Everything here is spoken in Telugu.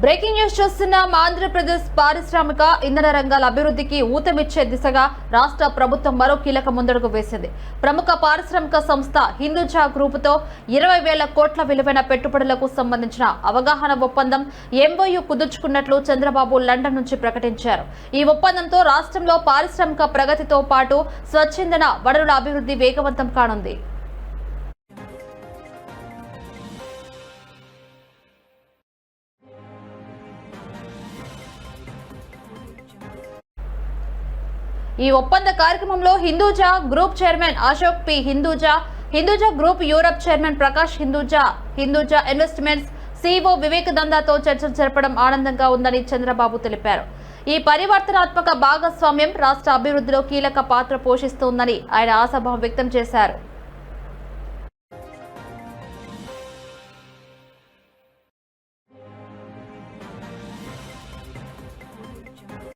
బ్రేకింగ్ న్యూస్ చూస్తున్నాం ఆంధ్రప్రదేశ్ పారిశ్రామిక ఇంధన రంగాల అభివృద్ధికి ఊతమిచ్చే దిశగా రాష్ట్ర ప్రభుత్వం మరో కీలక ముందడుగు వేసింది. ప్రముఖ పారిశ్రామిక సంస్థ హిందూజా గ్రూపుతో ఇరవై వేల కోట్ల విలువైన పెట్టుబడులకు సంబంధించిన అవగాహన ఒప్పందం ఎంఓయూ కుదుర్చుకున్నట్లు చంద్రబాబు లండన్ నుంచి ప్రకటించారు. ఈ ఒప్పందంతో రాష్ట్రంలో పారిశ్రామిక ప్రగతితో పాటు స్వచ్ఛందన వనరుల అభివృద్ధి వేగవంతం కానుంది. ఈ ఒప్పంద కార్యక్రమంలో Hinduja group chairman Ashok P. Hinduja Hinduja group Europe chairman Prakash Hinduja Hinduja investments CEO Vivek దందాతో చర్చలు జరపడం ఆనందంగా ఉందని చంద్రబాబు తెలిపారు. ఈ పరివర్తనాత్మక భాగస్వామ్యం రాష్ట్ర అభివృద్ధిలో కీలక పాత్ర పోషిస్తోందని ఆయన ఆశాభావం వ్యక్తం చేశారు.